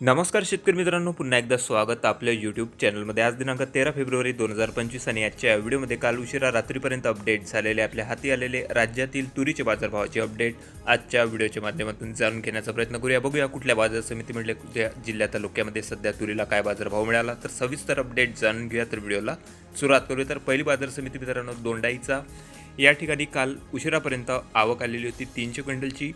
नमस्कार शेतकरी मित्रांनो पुन्हा एकदा स्वागत आपल्या यूट्यूब चॅनलमध्ये आज दिनांक तेरा फेब्रुवारी दोन हजार पंचवीस आणि आजच्या व्हिडिओमध्ये काल उशिरा रात्रीपर्यंत अपडेट झालेले आपल्या हाती आलेले राज्यातील तुरीचे बाजारभावाचे अपडेट आजच्या व्हिडिओच्या माध्यमातून जाणून घेण्याचा प्रयत्न करूया. बघूया कुठल्या बाजार समितीमधल्या कुठल्या जिल्ह्यात तालुक्यामध्ये सध्या तुरीला काय बाजारभाव मिळाला. तर सविस्तर अपडेट जाणून घेऊया तर व्हिडिओला सुरुवात करूया. तर पहिली बाजार समिती मित्रांनो दोंडाईचा. या ठिकाणी काल उशिरापर्यंत आवक आलेली होती. तीनशे क्विंटलची.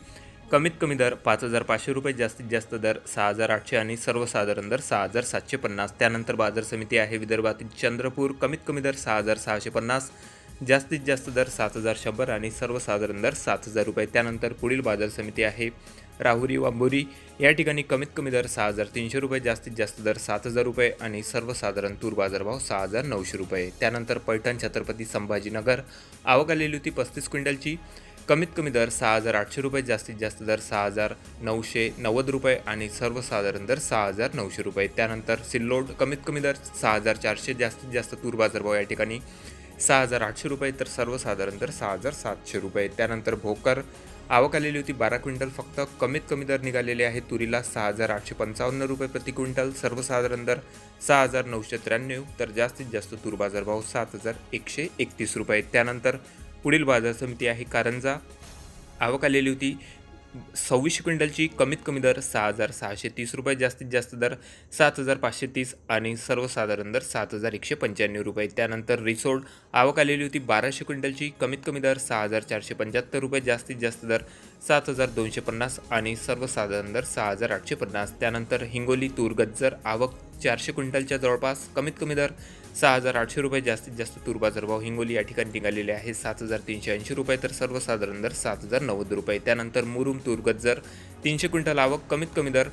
कमीत कमी दर पाच हजार पाचशे रुपये जास्तीत जास्त दर सहा हजार आठशे आणि सर्वसाधारण दर सहा हजार सातशे पन्नास. त्यानंतर बाजार समिती आहे विदर्भातील चंद्रपूर कमीत कमी दर सहा हजार सहाशे पन्नास जास्तीत जास्त दर सात हजार शंभर आणि सर्वसाधारण दर सात हजार रुपये. त्यानंतर पुढील बाजार समिती आहे राहुरी वांबोरी या ठिकाणी कमीत कमी दर सहा हजार तीनशे रुपये जास्तीत जास्त दर सात हजार रुपये आणि सर्वसाधारण तूर बाजारभाव सहा हजार नऊशे रुपये. त्यानंतर पैठण छत्रपती संभाजीनगर. आवक आलेली होती पस्तीस क्विंटलची. कमीत कमी दर सहा हजार आठशे रुपये जास्तीत जास्त दर सहा हजार नऊशे नव्वद रुपये आणि सर्वसाधारण दर सहा हजार नऊशे रुपये. त्यानंतर सिल्लोड कमीत कमी दर सहा हजार चारशे जास्तीत जास्त तूर बाजारभाव या ठिकाणी सहा हजार आठशे रुपये तर सर्वसाधारण दर सहा हजार सातशे रुपये. त्यानंतर भोकर आवक आलेली होती बारा क्विंटल फक्त कमीत कमी दर निघालेले आहे तुरीला सहा हजार आठशे पंचावन्न रुपये प्रति क्विंटल सर्वसाधारण दर सहा हजार नऊशे त्र्याण्णव तर जास्तीत जास्त तूर बाजारभाव सात हजार एकशे एकतीस रुपये. त्यानंतर पुढील बाजार समिती आहे कारंजा. आवक आलेली होती. सव्वीसशे क्विंटलची कमीत कमी दर सहा हजार सहाशे तीस रुपये जास्तीत जास्त दर सात हजार पाचशे तीस आणि सर्वसाधारण दर सात हजार एकशे पंच्याण्णव रुपये. त्यानंतर रिसोड आवक आलेली होती बाराशे क्विंटलची कमीत कमी दर सहा हजार चारशे पंच्याहत्तर रुपये जास्तीत जास्त दर सात हजार दोनशे पन्नास आणि सर्वसाधारण दर सहा हजार आठशे पन्नास. त्यानंतर हिंगोली तूर गज्जर आवक चारशे क्विंटलच्या जवळपास कमीत कमी दर सहा हजार आठशे रुपये जास्तीत जास्त तूर बाजारभाव हिंगोली या ठिकाणी निघालेले आहे. सात हजार तीनशे ऐंशी रुपये तर सर्वसाधारण दर सात हजार नव्वद रुपये. त्यानंतर मुरुम तूर गज्जर तीनशे क्विंटल आवक कमीत कमी दर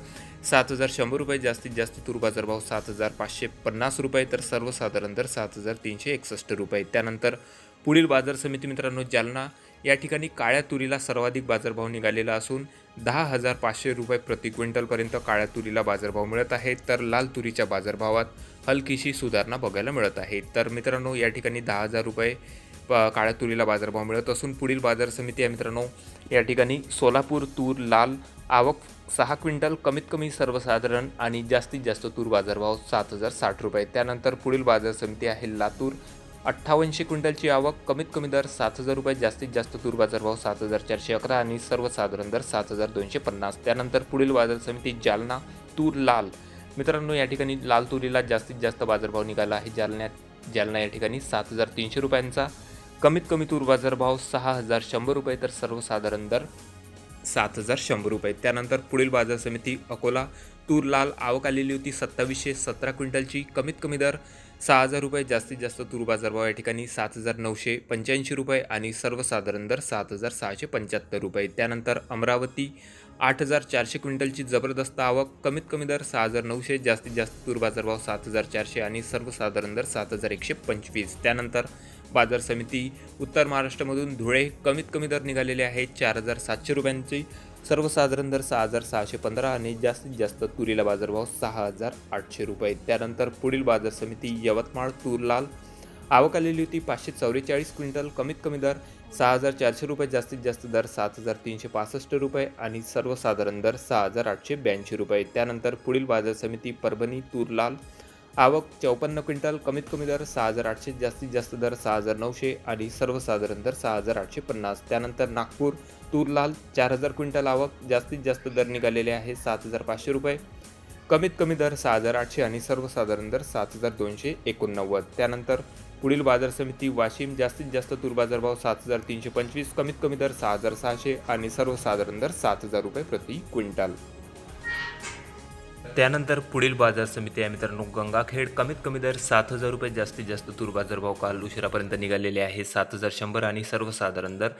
सात हजार शंभर रुपये जास्तीत जास्त तूर बाजारभाव सात हजार पाचशे पन्नास रुपये तर सर्वसाधारण दर सात हजार तीनशे एकसष्ट रुपये. त्यानंतर पुढील बाजार समिती मित्रांनो जालना या ठिकाणी काळ्या तुरीला सर्वाधिक बाजारभाव निघालेला असून दहा हजार पाचशे रुपये प्रति क्विंटलपर्यंत काळ्या तुरीला बाजारभाव मिळत आहे. तर लाल तुरीच्या बाजारभावात हलकीशी सुधारणा बघायला मिळत आहे. तर मित्रांनो या ठिकाणी दहा हजार रुपये काळ्या तुरीला बाजारभाव मिळत असून पुढील बाजार समिती आहे मित्रांनो या ठिकाणी सोलापूर तूर लाल आवक सहा क्विंटल कमीत कमी सर्वसाधारण आणि जास्तीत जास्त तूर बाजारभाव सात हजार साठ रुपये. त्यानंतर पुढील बाजार समिती आहे लातूर अठ्ठावन्नशे क्विंटलची आवक कमीत कमी दर सात हजार रुपये जास्तीत जास्त तूर बाजारभाव सात हजार चारशे अकरा आणि सर्वसाधारण दर सात हजार दोनशे पन्नास. त्यानंतर पुढील बाजार समिती जालना तूर लाल मित्रांनो या ठिकाणी लाल तुरीला जास्तीत जास्त बाजारभाव निघाला आहे. जालन्यात जालना या ठिकाणी सात हजार तीनशे रुपयांचा. कमीत कमी तूर बाजारभाव सहा हजार शंभर रुपये तर सर्वसाधारण दर सात हजार शंभर रुपये. त्यानंतर पुढील बाजार समिती अकोला. तूर लाल आवक आलेली होती सत्तावीसशे सतरा क्विंटलची. कमीत कमी दर सहा हजार रुपये जास्तीत जास्त तूर बाजारभाव या ठिकाणी सात हजार नऊशे पंच्याऐंशी रुपये आणि सर्वसाधारण दर सात हजार सहाशे पंच्याहत्तर रुपये. त्यानंतर अमरावती आठ हजार चारशे क्विंटलची जबरदस्त आवक कमीत कमी दर सहा हजार नऊशे जास्तीत जास्त तूर बाजारभाव सात हजार चारशे आणि सर्वसाधारण दर सात हजार एकशे पंचवीस. त्यानंतर बाजार समिती उत्तर महाराष्ट्रामधून धुळे कमीत कमी दर निघालेले आहे चार हजार सातशे रुपयांची. सर्वसाधारण दर सहा हजार सहाशे पंधरा आणि जास्तीत जास्त तुरीला बाजारभाव सहा हजार आठशे रुपये. त्यानंतर पुढील बाजार समिती यवतमाळ तूर लाल आवक आलेली होती. पाचशे चौवेचाळीस क्विंटल कमीत कमी दर सहा हजार चारशे रुपये जास्तीत जास्त दर सात हजार तीनशे पासष्ट रुपये आणि सर्वसाधारण दर सहा हजार आठशे ब्याऐंशी रुपये. त्यानंतर पुढील बाजार समिती परभणी तूर लाल आवक चौपन्न क्विंटल कमीत कमी दर सहा हजार आठशे जास्तीत जास्त दर सहा हजार नऊशे आणि सर्वसाधारण दर सहा हजार आठशे पन्नास. त्यानंतर नागपूर तूर लाल चार हजार क्विंटल आवक जास्तीत जास्त दर निघालेले आहे सात हजार पाचशे रुपये. कमीत कमी दर सहा हजार आठशे आणि सर्वसाधारण दर सात हजार दोनशे एकोणनव्वद. त्यानंतर पुढील बाजार समिती वाशिम जास्तीत जास्त तूर बाजारभाव सात हजार तीनशे पंचवीस कमीत कमी दर सहा हजार सहाशे आणि सर्वसाधारण दर सात हजार रुपये प्रति क्विंटल. त्यानंतर पुढील बाजार समिती आहे मित्रांनो. गंगाखेड कमीत कमी दर सात हजार रुपये जास्तीत जास्त तूर बाजारभाव काल उशिरापर्यंत निघालेले आहे. सात हजार शंभर आणि सर्वसाधारण दर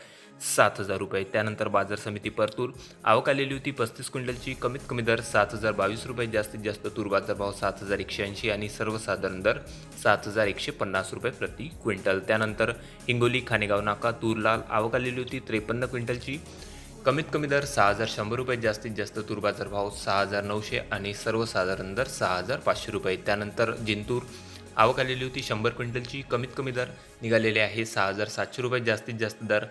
सात हजार रुपये. त्यानंतर बाजार समिती परतूर. आवक आलेली होती पस्तीस क्विंटलची. कमीत कमी दर सात हजार बावीस रुपये. जास्तीत जास्त तूर बाजारभाव सात हजार एकशे ऐंशी आणि सर्वसाधारण दर सात हजार एकशे पन्नास रुपये प्रति क्विंटल. त्यानंतर हिंगोली खानेगाव नाका तूर लाल आवक आलेली होती त्रेपन्न क्विंटलची. कमीत कमी दर सहा हजार शंभर रुपये जास्तीत जास्त तूर बाजार भाव सहा हजार नऊशे आणि सर्वसाधारण दर सहा हजार पाचशे रुपये. त्यानंतर जिंतूर आवक आलेली होती शंभर क्विंटलची. कमीत कमी दर निघालेले आहे सहा हजार सातशे रुपये. जास्तीत जास्त दर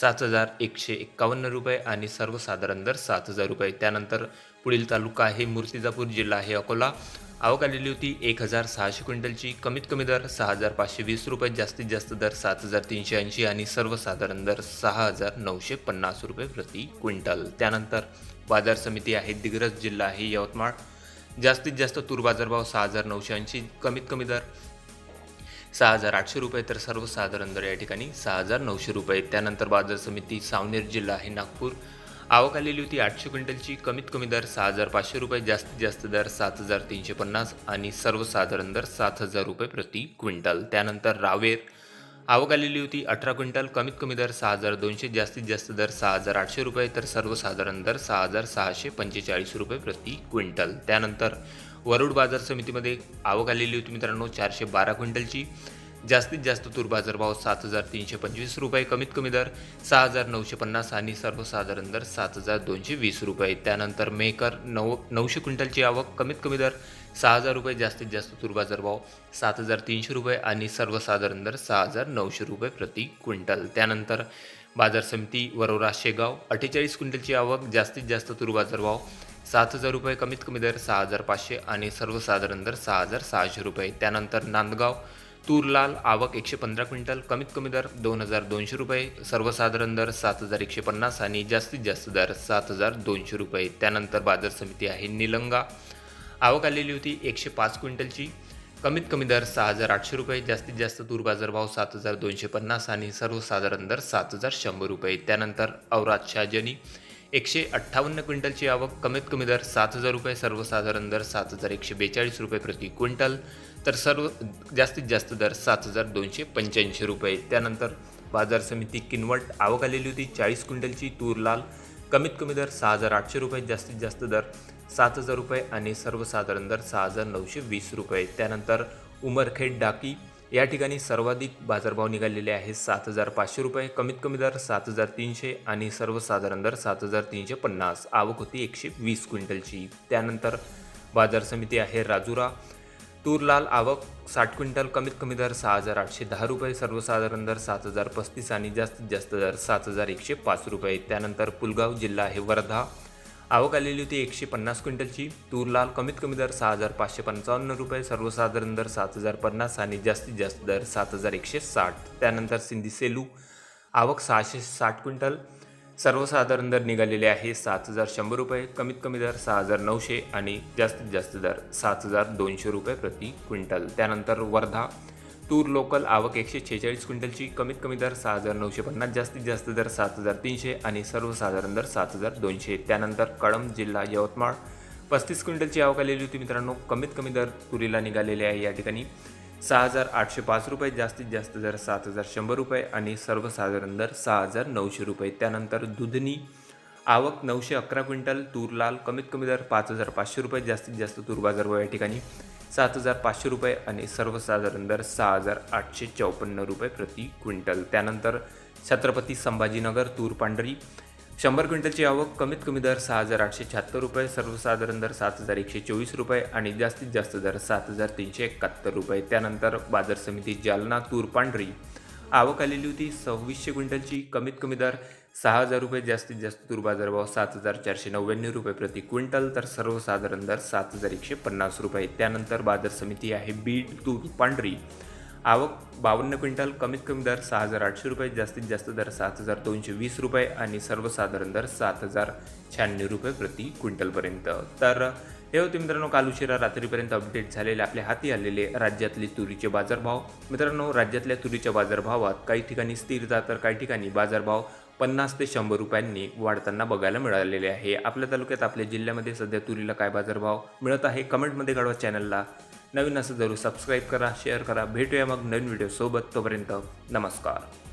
सात हजार एकशे एक्कावन्न रुपये आणि सर्वसाधारण दर सात हजार रुपये. त्यानंतर पुढील तालुका आहे मूर्तिजापूर जिल्हा आहे अकोला. आवक आलेली होती एक हजार सहाशे क्विंटलची. कमीत कमी दर सहा हजार पाचशे वीस रुपये जास्तीत जास्त दर सात हजार तीनशे ऐंशी आणि सर्वसाधारण दर सहा हजार नऊशे पन्नास रुपये प्रति क्विंटल. त्यानंतर बाजार समिती आहे दिग्रस जिल्हा आहे यवतमाळ. जास्तीत जास्त तूर बाजारभाव सहा हजार नऊशे ऐंशी कमीत कमी दर सहा हजार आठशे रुपये तर सर्वसाधारण दर या ठिकाणी सहा हजार नऊशे रुपये. त्यानंतर बाजार समिती सावनेर जिल्हा आहे नागपूर. आवक आलेली होती आठशे क्विंटलची. कमीत कमी दर सहा हजार पाचशे रुपये जास्तीत जास्त दर सात हजार तीनशे पन्नास आणि सर्वसाधारण दर सात हजार रुपये प्रति क्विंटल. त्यानंतर रावेर. आवक आलेली होती अठरा क्विंटल कमीत कमी दर सहा हजार दोनशे जास्तीत जास्त दर सहा हजार आठशे रुपये तर सर्वसाधारण दर सहा हजार सहाशे पंचेचाळीस रुपये प्रति क्विंटल. त्यानंतर वरुड बाजार समितीमध्ये आवक आलेली होती मित्रांनो चारशे बारा क्विंटलची. जास्तीत जास्त तूर बाजारभाव सात हजार तीनशे पंचवीस रुपये कमीत कमी दर सहा हजार नऊशे पन्नास आणि सर्वसाधारण दर सात हजार दोनशे वीस रुपये. त्यानंतर मेकर नऊ नऊशे क्विंटलची आवक कमीत कमी दर सहा हजार रुपये जास्तीत जास्त तूर बाजारभाव सात हजार तीनशे रुपये आणि सर्वसाधारण दर सहा हजार नऊशे रुपये प्रति क्विंटल. त्यानंतर बाजार समिती वरोरा शेगाव अठ्ठेचाळीस क्विंटलची आवक जास्तीत जास्त तूर बाजारभाव सात हजार रुपये कमीत कमी दर सहा हजार पाचशे आणि सर्वसाधारण दर सहा हजार सहाशे रुपये. त्यानंतर नांदगाव तूर लाल आवक एकशे पंधरा क्विंटल कमीत कमी दर दोन हजार दोनशे रुपये सर्वसाधारण दर सात हजार एकशे पन्नास आणि जास्तीत जास्त दर सात हजार दोनशे रुपये. त्यानंतर बाजार समिती आहे निलंगा. आवक आलेली होती एकशे पाच क्विंटलची कमीत कमी दर सहा हजार आठशे रुपये जास्तीत जास्त तूर बाजारभाव सात हजार दोनशे पन्नास आणि सर्वसाधारण दर सात हजार शंभर रुपये. त्यानंतर औरात शाहजनी एकशे अठ्ठावन्न क्विंटलची आवक कमीत कमी दर सात हजार रुपये सर्वसाधारण दर सात हजार एकशे बेचाळीस रुपये प्रति क्विंटल तर सर्व जास्तीत जास्त दर सात हजार दोनशे पंच्याऐंशी रुपये. त्यानंतर बाजार समिती किनवट आवक आलेली होती चाळीस क्विंटलची तूर लाल कमीत कमी दर सहा हजार आठशे रुपये जास्तीत जास्त दर सात हजार रुपये आणि सर्वसाधारण दर सहा हजार नऊशे वीस रुपये. त्यानंतर उमरखेड डाकी या ठिकाणी सर्वाधिक बाजारभाव निघालेले आहे सात हजार पाचशे रुपये कमीत कमी दर सात हजार तीनशे आणि सर्वसाधारण दर सात हजार तीनशे पन्नास. आवक होती एकशे वीस क्विंटलची. त्यानंतर बाजार समिती आहे राजुरा. तूरलाल आवक साठ क्विंटल कमीत कमी दर सहा हजार आठशे दहा रुपये सर्वसाधारण दर सात हजार पस्तीस आणि जास्तीत जास्त दर सात हजार एकशे पाच रुपये. त्यानंतर पुलगाव जिल्हा आहे वर्धा. आवक आलेली होती एकशे पन्नास क्विंटलची. तूर लाल कमीत कमी दर सहा हजार पाचशे पंचावन्न रुपये सर्वसाधारण दर सात हजार पन्नास आणि जास्तीत जास्त दर सात हजार एकशे साठ. त्यानंतर सिंधी सेलू आवक सहाशे साठ क्विंटल. सर्वसाधारण दर निघालेले आहे सात हजार शंभर रुपये कमीत कमी दर सहा हजार नऊशे आणि जास्तीत जास्त दर सात हजार दोनशे रुपये प्रति क्विंटल. त्यानंतर वर्धा तूर लोकल आवक एकशे छेचाळीस क्विंटलची. कमीत कमी दर सहा हजार नऊशे पन्नास जास्तीत जास्त दर सात हजार तीनशे आणि सर्वसाधारण दर सात हजार दोनशे. त्यानंतर कळंब जिल्हा यवतमाळ. पस्तीस क्विंटलची आवक आलेली होती मित्रांनो. कमीत कमी दर तुरीला निघालेले आहे या ठिकाणी. सहा हजार आठशे पाच रुपये जास्तीत जास्त दर सात हजार शंभर रुपये आणि सर्वसाधारण दर सहा हजार नऊशे रुपये. त्यानंतर दुधनी आवक नऊशे अकरा क्विंटल तूर लाल कमीत कमी दर पाच हजार पाचशे रुपये जास्तीत जास्त तूर बाजार या ठिकाणी सात हजार पाचशे रुपये आणि सर्वसाधारण दर सहा हजार आठशे चौपन्न रुपये प्रति क्विंटल. त्यानंतर छत्रपती संभाजीनगर तूर पांढरी शंभर क्विंटलची आवक कमीत कमी दर सहा हजार आठशे शहात्तर रुपये सर्वसाधारण दर सात हजार एकशे चोवीस रुपये आणि जास्तीत जास्त दर सात हजार तीनशे एकाहत्तर रुपये. त्यानंतर बाजार समिती जालना तूर पांढरी. आवक आलेली होती सव्वीसशे क्विंटलची कमीत कमी दर सहा हजार रुपये जास्तीत जास्त तूर बाजारभाव सात हजार चारशे नव्याण्णव रुपये प्रति क्विंटल तर सर्वसाधारण दर सात हजार एकशे पन्नास रुपये. त्यानंतर बाजार समिती आहे बीड तूर पांढरी. आवक बावन्न क्विंटल कमीत कमी दर सहा हजार आठशे रुपये जास्तीत जास्त दर सात हजार दोनशे वीस रुपये आणि सर्वसाधारण दर सात हजार शहाण्णव रुपये प्रति क्विंटलपर्यंत तर हे होते मित्रांनो काल उशिरा रात्रीपर्यंत अपडेट झालेले आपल्या हाती आलेले राज्यातले तुरीचे बाजारभाव. मित्रांनो राज्यातल्या तुरीच्या बाजारभावात काही ठिकाणी स्थिरता तर काही ठिकाणी बाजारभाव पन्नास ते शंभर रुपयांनी वाढताना बघायला मिळालेले आहे. आपल्या तालुक्यात आपल्या जिल्ह्यामध्ये सध्या तुरीला काय बाजारभाव मिळत आहे? कमेंटमध्ये कळवा चॅनलला नवीन असं जरूर सबस्क्राईब करा शेअर करा. भेटूया मग नवीन व्हिडिओ सोबत. तोपर्यंत नमस्कार.